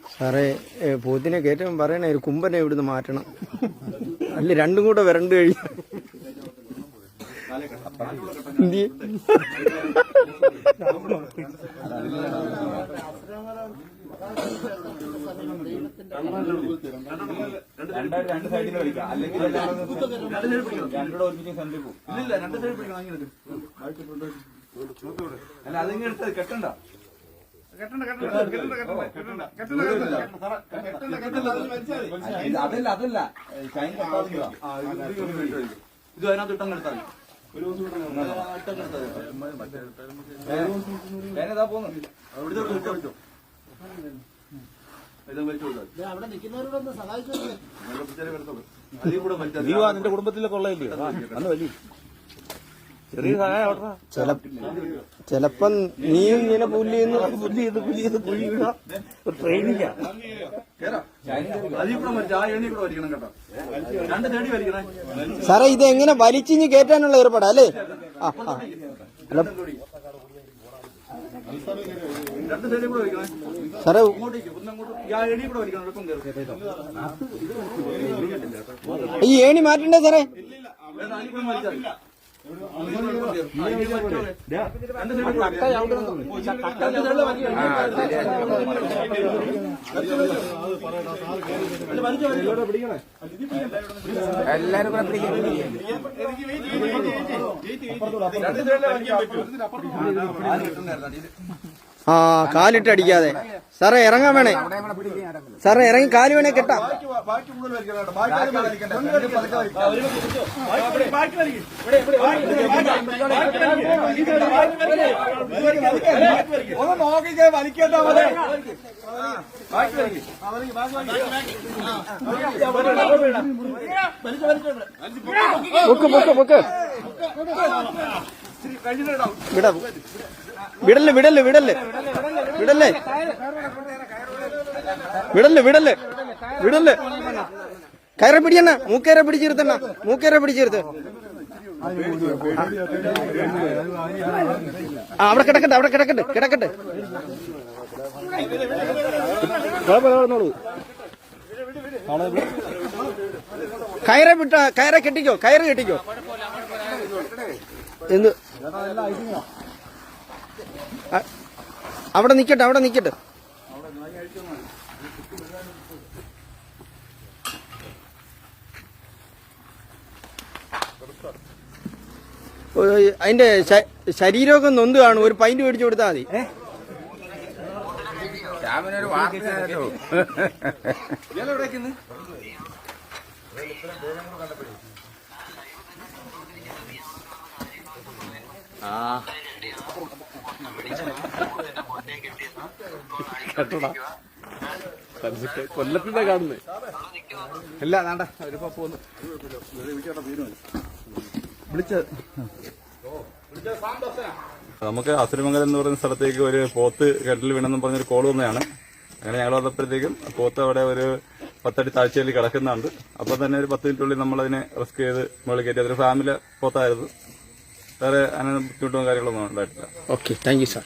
സാറേ പോത്തിനെ കയറ്റം പറയണേ ഒരു കുമ്പനെ ഇവിടുന്ന് മാറ്റണം അല്ല രണ്ടും കൂടെ വരണ്ട് കഴിഞ്ഞു? രണ്ടായിട്ട് രണ്ട് സൈഡിൽ വലിക്കാം അല്ലെങ്കിൽ രണ്ടുകൂടെ ഒരുമിച്ച് സെന്റിൽ പോകും ഇല്ല രണ്ട് സൈഡിൽ പിടിക്കണം അങ്ങനെ. അല്ല അതിങ്ങനെ എടുത്തത് കെട്ടണ്ട അതല്ല അതല്ല ചൈന കെട്ടാതിരിക്കുക. ഇത് അതിനകത്ത് ഇട്ടം കെടുത്താൽ ഒരു പോകുന്നു സഹായിച്ചു അതിൽ കൂടെ വലിച്ചാൽ നീ വാ നിന്റെ കുടുംബത്തിലെ കൊള്ളയില്ലയോ വാ, വലിയ വലി. ചെറിയ സഹായം ചെലപ്പം ചില ചിലപ്പം നീയും ഇങ്ങനെ പുല്ലി പുല്ലി ചെയ്ത് പുല്ലി ചെയ്ത് പുല്ലി വിടാം ഒരു ട്രെയിനിങ്ങാ സാറേ ഇത് എങ്ങനെ വലിച്ചിഞ്ഞ് കയറ്റാനുള്ള ഏർപ്പാടാ അല്ലേ? ആ ആ. അല്ല രണ്ട് സാറേ ഈ ഏണി മാറ്റണ്ടേ സാറേ വലിച്ചാൽ മതി. അതിൽ കൂടെ അടിയിൽ? ആ കാലിട്ട് അടിക്കാതെ. സാറേ ഇറങ്ങാൻ വേണേ സാറേ ഇറങ്ങി കാൽ വേണേ കെട്ടാം ബാക്കി ബാക്കി ബാക്കി. ബാക്കി- ബാക്കി ബാക്കി. ബാക്കി. ഒന്ന് നോക്കിക്കേ വലിക്കേണ്ട ബാക്കി ബാക്കി കഴിഞ്ഞിട്ടുണ്ടാവും. വിട വിടല്ലേ വിടല്ലേ വിടല്ലേ വിടല്ലേ വിടല്ലേ വിടല്ലേ വിടല്ലേ കയറെ പിടിയണ്ണ മൂക്കേരെ പിടിച്ചിരുത്തണ്ണ മൂക്കേരെ പിടിച്ചിരുത്ത്. ആ അവിടെ കിടക്കട്ടെ അവിടെ കിടക്കട്ടെ കിടക്കട്ടെ. കയറെ വിട്ട കയറെ കെട്ടിക്കോ കയറ് കെട്ടിക്കോ. എന്ത്? അവിടെ നിക്കട്ടെ അവിടെ നിക്കട്ടെ. ഓ, അതിന്റെ ശരീരമൊക്കെ നൊന്ത് കാണും ഒരു പൈന്റ് മേടിച്ചു കൊടുത്താൽ മതി. ശ്യാമിനൊരു ഇന്ന്? കൊല്ലത്തിന്റെ കാണുന്നേ. ഇല്ല അതാണ്ട. ഒരു പോന്നു. വിളിച്ച. നമുക്ക് അസുരമംഗലം എന്ന് പറയുന്ന സ്ഥലത്തേക്ക് ഒരു പോത്ത് കെട്ടിൽ വീണെന്നും പറഞ്ഞൊരു കോൾ വന്നതാണ്. അങ്ങനെ ഞങ്ങൾ വന്നപ്പോഴത്തേക്കും പോത്ത് അവിടെ ഒരു പത്തടി താഴ്ചയിൽ കിടക്കുന്നുണ്ട്. അപ്പൊ തന്നെ ഒരു പത്ത് മിനിറ്റുള്ളിൽ നമ്മൾ അതിനെ റെസ്ക്യൂ ചെയ്ത് മുകളിൽ കയറ്റി. അതൊരു ഫാമിലി പോത്തായിരുന്നു. വേറെ അങ്ങനെ ബുദ്ധിമുട്ടും കാര്യങ്ങളൊന്നും ഉണ്ടായിട്ടില്ല. Okay thank you sir